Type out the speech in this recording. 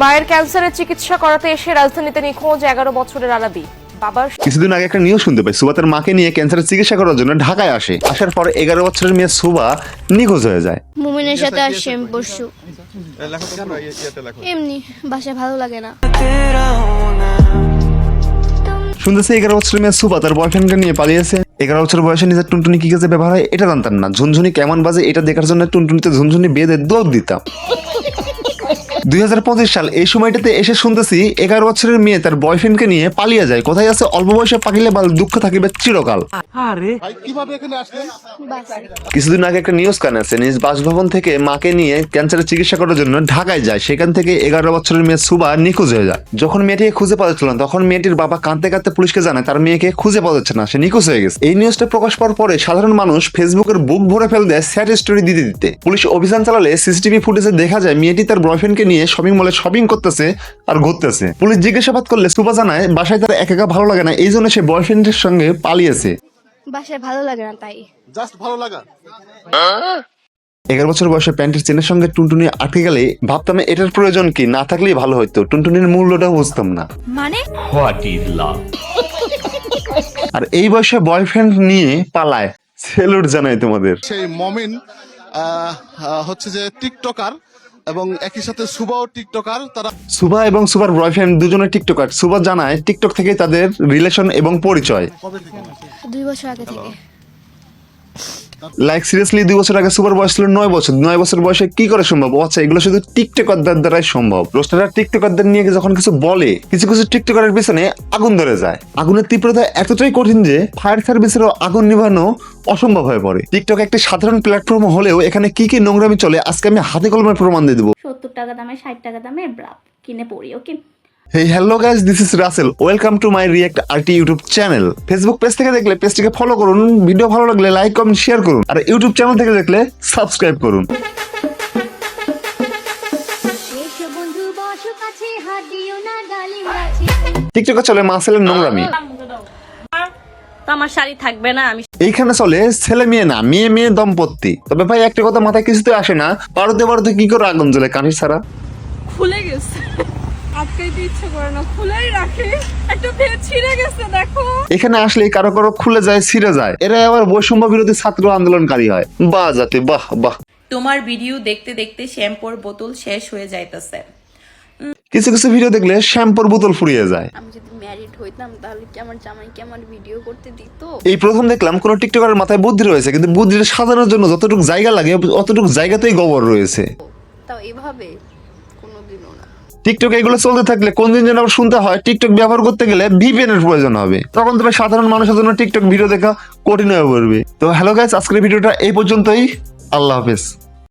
মায়ের ক্যান্সারের চিকিৎসা করাতে এসে রাজধানীতে নিখোঁজ এগারো বছরের আলাদি বাবার কিছুদিন আগে একটা নিউজ শুনতে পাই সুবা তার মাকে নিয়ে ক্যান্সারের চিকিৎসা করার জন্য ঢাকায় আসে। আসার পর এগারো বছরের মেয়ে সুবা নিখোঁজ হয়ে যায়। মুমিনের সাথে আসছি পরশু। এমনি বাসায় ভালো লাগে না। শুনতেছে এগারো বছরের মেয়ে সুবা তার বয়ফ্রেন্ডকে নিয়ে পালিয়েছে। এগারো বছর বয়সে নিজের টুনটুনি কি কাজে ব্যবহার হয় এটা জানতাম না। ঝুনঝুনি কেমন বাজে এটা দেখার জন্য টুনটুনিতে ঝুনঝুনি বেঁধে দৌড় দিতাম। দুই হাজার পঁচিশ সাল এই সময়টাতে এসে শুনতেছি এগারো বছরের মেয়ে তার বয়ফ্রেন্ডকে নিয়ে পালিয়ে যায়। কোথায় আছে? অল্প বয়সে পাকিলে বা দুঃখ থাকিবে চিরকাল। কিছুদিন আগে একটা নিউজ কানে আছে নিজ বাসভবন থেকে মাকে নিয়ে ক্যান্সারের চিকিৎসা করার জন্য ঢাকায় যায়। সেখান থেকে এগারো বছরের মেয়ে সুবা নিখোঁজ হয়ে যায়। যখন মেয়েটিকে খুঁজে পাওয়া যাচ্ছিল না তখন মেয়েটির বাবা কাঁদতে কাঁদতে পুলিশকে জানায় তার মেয়েকে খুঁজে পাওয়া যাচ্ছে না সে নিখোঁজ হয়ে গেছে। এই নিউজটা প্রকাশ পাওয়ার পরে সাধারণ মানুষ ফেসবুকের বুক ভরে ফেল দেয় স্যাড স্টোরি দিতে দিতে। পুলিশ অভিযান চালালে সিসিটিভি ফুটেজে দেখা যায় মেয়েটি তার বয়ফ্রেন্ডকে নিয়ে শপিং মলে শপিং করতেছে আর ঘুরতেছে। পুলিশ জিজ্ঞাসাবাদ করলে সুবা জানায় বাসায় তার একা একা ভালো লাগে না এই জন্য সে বয়ফ্রেন্ডের সঙ্গে পালিয়েছে। বাসায় ভালো লাগে না তাই। জাস্ট ভালো লাগা। এগারো বছর বয়সে প্যান্টের চেনের সঙ্গে টুনটুনি আটকে গেলে ভাবতাম এটার প্রয়োজন কি না থাকলেই ভালো হতো টুনটুনির মূল্যটাও বুঝতাম না। মানে? What is love? আর এই বয়সে বয়ফ্রেন্ড নিয়ে পালায়। সেলুট জানাই তোমাদের। সেই মমিন হচ্ছে যে টিকটকার এবং একই সাথে সুভাও টিকটকার তারা সুভা এবং সুভার বয়ফ্রেন্ড দুজনে টিকটকার। সুভা জানায় টিকটক থেকে তাদের রিলেশন এবং পরিচয়। দুই বছর আগে থেকে। লাইক সিরিয়াসলি দুই বছর আগে সুপার বয়স ছিল নয় বছর। নয় বছর বয়সে কি করে সম্ভব? আচ্ছা এগুলো শুধু টিকটকারদের দ্বারাই সম্ভব। রোস্টাররা টিকটকারদের নিয়ে যখন কিছু বলে, কিছু কিছু টিকটকারের পিছনে আগুন ধরে যায়। আগুনের তীব্রতা এতটাই কঠিন যে, ফায়ার সার্ভিসেরও আগুন নিভানো অসম্ভব হয়ে পড়ে। টিকটক একটি সাধারণ প্ল্যাটফর্ম হলেও এখানে কি কি নোংরামি চলে, আজকে আমি হাতে কলমের প্রমাণ দিয়ে দেবো। সত্তর টাকা দামে, ষাট টাকা দামে ব্রাপ কিনে পড়ি okay hey hello guys this is Russell welcome to my react RT YouTube channel Facebook page থেকে দেখলে পেজটিকে ফলো করুন ভিডিও ভালো লাগলে লাইক কমেন্ট শেয়ার করুন। আর ইউটিউব চ্যানেল থেকে দেখলে সাবস্ক্রাইব করুন। টিকটকে চলে মাসেলের নোংরামি। আমার শাড়ি থাকবে না আমি এইখানে চলে ছেলে মেয়ে না মেয়ে মেয়ে দম্পতি। তবে ভাই একটা কথা মাথায় কিছুতে আসে না পারতে পারতে কি করে আগুন জ্বলে কাঠি ছাড়া? খুলে গেছে। আটকাইতে ইচ্ছে করে না খুলেই রাখি। একটা ভেদ ছিঁড়ে গেছে দেখো। এখানে আসলে কারও কারও খুলে যায় ছিঁড়ে যায়। এরা আবার বৈষম্য বিরোধী ছাত্র আন্দোলনকারী হয়। বাহ জাতি বাহ বাহ। তোমার ভিডিও দেখতে দেখতে শ্যাম্পুর বোতল শেষ হয়ে যাইতেছে। কিছু কিছু ভিডিও দেখলে শ্যাম্পুর বোতল ফুরিয়ে যায়। আমি যদি ম্যারিড হইতাম তাহলে কি আমার জামাইকে আমার ভিডিও করতে দিত? এই প্রথম দেখলাম কোন টিকটকারের মাথায় বুদ্ধি রয়েছে কিন্তু বুদ্ধিটা সাজানোর জন্য যতটুকু জায়গা লাগে অতটুকু জায়গাতেই গোবর রয়েছে। তাও এভাবে? টিকটক এগুলো চলতে থাকলে কোন দিন যেন আবার শুনতে হয়, টিকটক ব্যবহার করতে গেলে ভিপিএন এর প্রয়োজন হবে। তখন তবে সাধারণ মানুষের জন্য টিকটক ভিডিও দেখা কঠিন হয়ে পড়বে। তো হ্যালো গাইস আজকের ভিডিওটা এই পর্যন্তই। আল্লাহ হাফেজ।